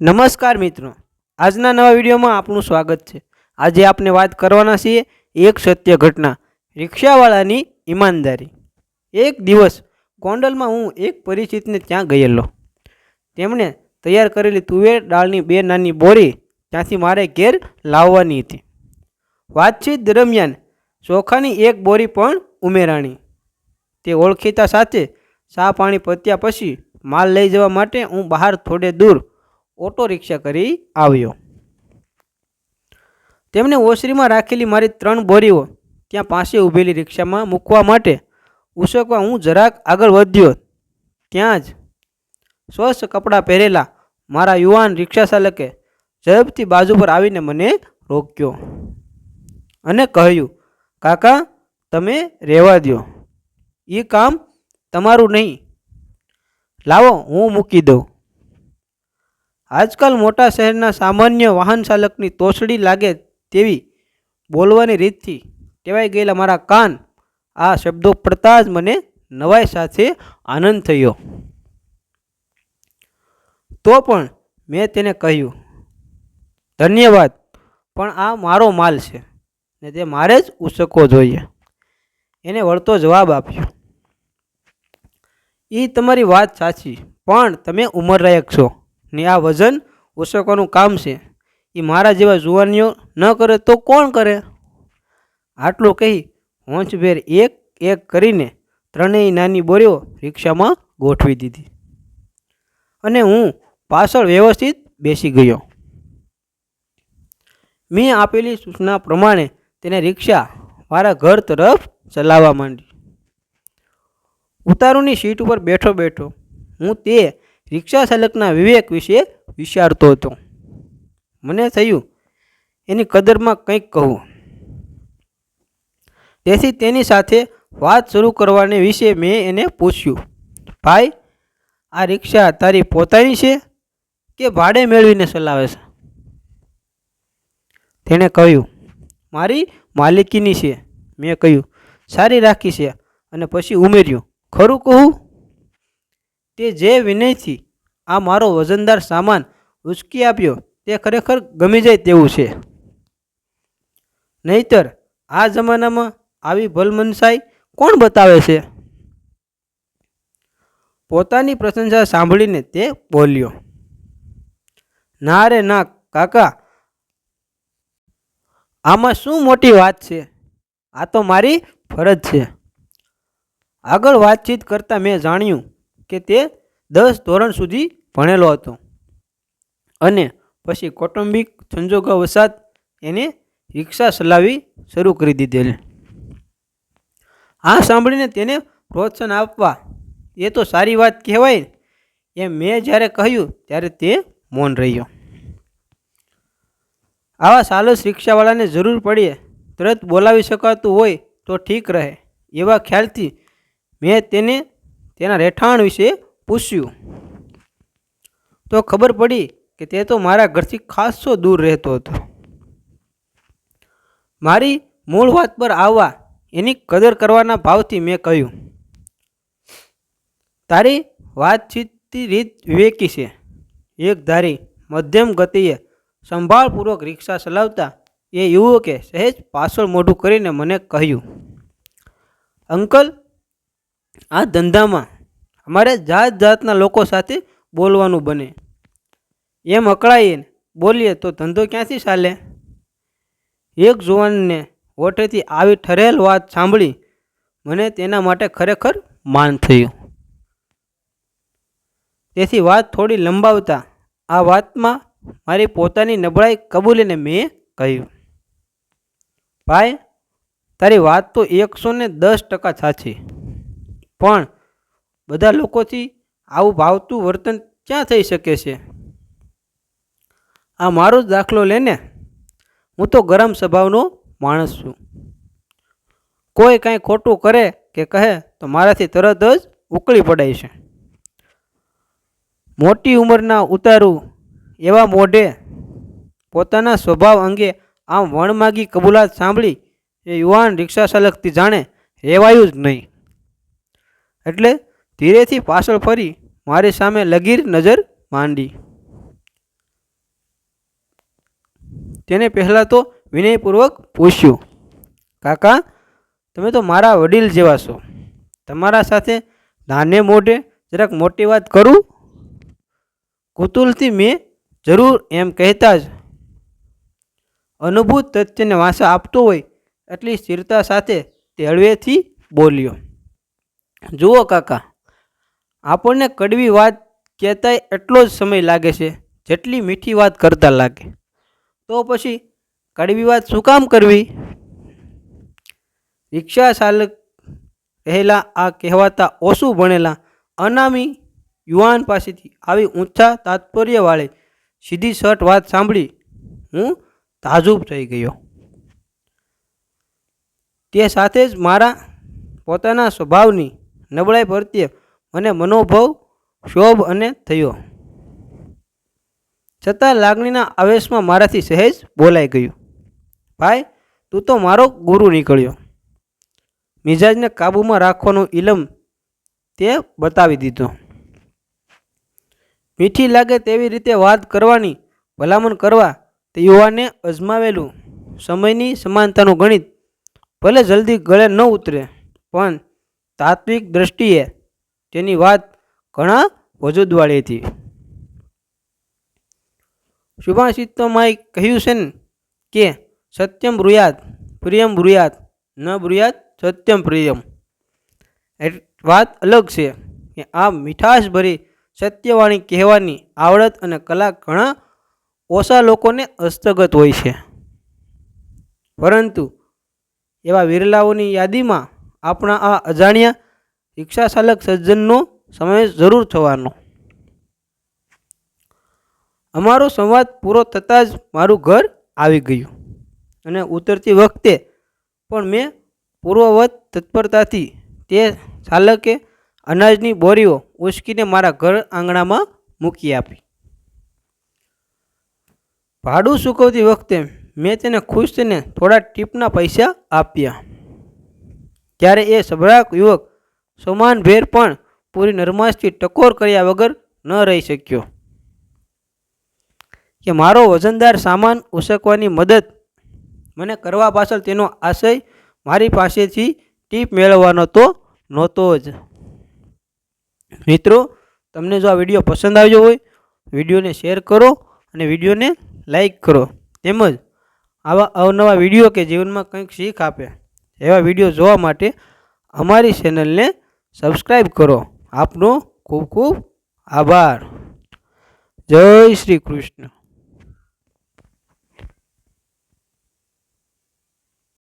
નમસ્કાર મિત્રો. આજના નવા વિડીયોમાં આપનું સ્વાગત છે. આજે આપણે વાત કરવાના છીએ એક સત્ય ઘટના, રિક્ષાવાળાની ઈમાનદારી. એક દિવસ ગોંડલમાં હું એક પરિચિતને ત્યાં ગયેલો. તેમણે તૈયાર કરેલી તુવેર દાળની બે નાની બોરી ત્યાંથી મારે ઘેર લાવવાની હતી. વાતચીત દરમિયાન ચોખાની એક બોરી પણ ઉમેરાણી. તે ઓળખીતા સાથે ચા પાણી પત્યા પછી માલ લઈ જવા માટે હું બહાર થોડે દૂર ઓટો રિક્ષા કરી આવ્યો. તેમણે ઓસરીમાં રાખેલી મારી ત્રણ બોરીઓ ત્યાં પાસે ઊભેલી રિક્ષામાં મૂકવા માટે ઉસકવા હું જરાક આગળ વધ્યો. ત્યાં જ સ્વચ્છ કપડાં પહેરેલા મારા યુવાન રિક્ષા ચાલકે ઝડપથી બાજુ પર આવીને મને રોક્યો અને કહ્યું, કાકા, તમે રહેવા દો એ કામ તમારું નહીં. લાવો, હું મૂકી દઉં. આજકાલ મોટા શહેરના સામાન્ય વાહન ચાલકની તોસડી લાગે તેવી બોલવાની રીતથી ટેવાઈ ગયેલા મારા કાન. આ શબ્દો પડતા જ મને નવાઈ સાથે આનંદ થયો. તો પણ મેં તેને કહ્યું, ધન્યવાદ, પણ આ મારો માલ છે ને તે મારે જ ઉસકવો જોઈએ. એને વળતો જવાબ આપ્યો એ તમારી વાત સાચી, પણ તમે ઉંમરલાયક છો. ને આ વજન ઓછકવાનું કામ છે. એ મારા જેવા જુવાનીઓ ન કરે તો કોણ કરે? આટલું કહી હોંચભેર એક એક કરીને ત્રણેય નાની બોરીઓ રિક્ષામાં ગોઠવી દીધી. અને હું પાછળ વ્યવસ્થિત બેસી ગયો. મેં આપેલી સૂચના પ્રમાણે તેને રિક્ષા મારા ઘર તરફ ચલાવવા માંડી. ઉતારુની સીટ ઉપર બેઠો બેઠો હું તે રિક્ષા ચાલકના વિવેક વિશે વિચારતો હતો. મને થયું, એની કદરમાં કંઈક કહું. તેથી તેની સાથે વાત શરૂ કરવાને વિશે મેં એને પૂછ્યું, ભાઈ, આ રિક્ષા તારી પોતાની છે કે ભાડે મેળવીને ચલાવે છે? તેણે કહ્યું, મારી માલિકીની છે. મેં કહ્યું, સારી રાખી છે. અને પછી ઉમેર્યું, ખરું કહું? તે જે વિનયથી આ મારો વજનદાર સામાન ઉચકી આપ્યો, તે ખરેખર ગમી જાય તેવું છે. નહીતર આ જમાનામાં આવી ભલમનસાઈ કોણ બતાવે છે? પોતાની પ્રશંસા સાંભળીને તે બોલ્યો ના રે ના કાકા, આમાં શું મોટી વાત છે? આ તો મારી ફરજ છે. આગળ વાતચીત કરતાં મેં જાણ્યું કે તે દસ ધોરણ સુધી ભણેલો હતો. અને પછી કૌટુંબિક સંજોગો વસાત એને રિક્ષા ચલાવી શરૂ કરી દીધેલી. આ સાંભળીને તેને પ્રોત્સાહન આપવા એ તો સારી વાત કહેવાય, એમ મેં જ્યારે કહ્યું ત્યારે તે મૌન રહ્યો. આવા સાલસ રિક્ષાવાળાને જરૂર પડીએ તરત બોલાવી શકાતું હોય તો ઠીક રહે, એવા ખ્યાલથી મેં તેને તેના રહેઠાણ વિશે પૂછ્યું. તો ખબર પડી કે તે તો મારા ઘરથી ખાસો દૂર રહેતો હતો. મારી મૂળ વાત પર આવવા એની કદર કરવાના ભાવથી મેં કહ્યું, તારી વાતચીતની રીત વિવેકી છે. એક ધારી મધ્યમ ગતિએ સંભાળપૂર્વક રિક્ષા ચલાવતા એ યુવકે સહેજ પાછળ મોઢું કરીને મને કહ્યું, અંકલ આ ધંધામાં અમારે જાત જાતના લોકો સાથે બોલવાનું બને. એમ અકળાઈએ બોલીએ તો ધંધો ક્યાંથી ચાલે? એક જુવાનને હોટેથી આવી ઠરેલ વાત સાંભળી મને તેના માટે ખરેખર માન થયું. તેથી વાત થોડી લંબાવતા આ વાતમાં મારી પોતાની નબળાઈ કબૂલીને મેં કહ્યું, ભાઈ, તારી વાત તો એકસો ને દસ ટકા સાચી. પણ બધા લોકોથી આવું ભાવતું વર્તન ક્યાં થઈ શકે છે? આ મારો જ દાખલો લેને હું તો ગરમ સ્વભાવનો માણસ છું. કોઈ કાંઈ ખોટું કરે કે કહે તો મારાથી તરત જ ઉકળી પડાય છે. મોટી ઉંમરના ઉતારું એવા મોઢે પોતાના સ્વભાવ અંગે આમ વણમાગી કબૂલાત સાંભળી એ યુવાન રિક્ષા ચાલકથી જાણે રહેવાયું જ નહીં. એટલે ધીરેથી પાછળ ફરી મારી સામે લગીર નજર માંડી. તેને પહેલાં તો વિનયપૂર્વક પૂછ્યું, કાકા, તમે તો મારા વડીલ જેવા છો. તમારા સાથે નાને મોઢે જરાક મોટી વાત કરું? કુતુલથી મેં જરૂર એમ કહેતા જ અનુભૂત તથ્યને વાંસા આપતો હોય એટલી સ્થિરતા સાથે તે હળવેથી બોલ્યો. જુઓ કાકા, આપણને કડવી વાત કહેતાય એટલો જ સમય લાગે છે, જેટલી મીઠી વાત કરતા લાગે. તો પછી કડવી વાત શું કામ કરવી? રિક્ષા ચાલક રહેલા આ કહેવાતા ઓછું ભણેલા અનામી યુવાન પાસેથી આવી ઊંચા તાત્પર્યવાળી સીધી શર્ટ વાત સાંભળી હું તાજુબ થઈ ગયો. તે સાથે જ મારા પોતાના સ્વભાવની નબળાઈ પ્રત્યે મને મનોભાવ, શોભ અને થયો. છતાં લાગણીના આવેશમાં મારાથી સહેજ બોલાઈ ગયું. ભાઈ, તું તો મારો ગુરુ નીકળ્યો. મિજાજને કાબૂમાં રાખવાનો ઇલમ તે બતાવી દીધો. મીઠી લાગે તેવી રીતે વાત કરવાની, ભલામણ કરવા તે યુવાને અજમાવેલું. સમયની સમાનતાનું ગણિત ભલે જલ્દી ગળે ન ઉતરે, પણ તાત્વિક દ્રષ્ટિએ તેની વાત ઘણા વજૂદવાળી હતી શુભાશિતોમાં કહ્યું છે કે, સત્યમ બ્રુયાત પ્રિયમ બ્રુયાત ન બ્રુયાત સત્યમ પ્રિયમ. વાત અલગ છે કે આ મીઠાશભરી સત્યવાણી કહેવાની આવડત અને કલા ઘણા ઓછા લોકોને હસ્તગત હોય છે. પરંતુ એવા વિરલાઓની યાદીમાં આપણા આ અજાણ્યા રિક્ષા ચાલક સજ્જનનો સમાવેશ જરૂર થવાનો. અમારો સંવાદ પૂરો થતાં જ મારું ઘર આવી ગયું અને ઉતરતી વખતે પણ મેં પૂર્વવત તત્પરતાથી તે ચાલકે અનાજની બોરીઓ ઉચકીને મારા ઘર આંગણામાં મૂકી આપી. ભાડું ચૂકવતી વખતે મેં તેને ખુશ થઈને થોડા ટીપના પૈસા આપ્યા. ત્યારે એ સભરાક યુવક સમાનભેર પણ પૂરી નરમાશથી ટકોર કર્યા વગર ન રહી શક્યો. કે મારો વજનદાર સામાન ઉસકવાની મદદ મને કરવા પાછળ તેનો આશય મારી પાસેથી ટીપ મેળવવાનો તો નહોતો જ. મિત્રો, તમને જો આ વીડિયો પસંદ આવ્યો હોય, વિડીયોને શેર કરો અને વિડીયોને લાઈક કરો. તેમજ આવા અવનવા વીડિયો કે જીવનમાં કંઈક શીખ આપે. એવા વીડિયો જોવા માટે અમારી ચેનલને સબસ્ક્રાઈબ કરો. આપનો ખૂબ ખૂબ આભાર. જય શ્રી કૃષ્ણ.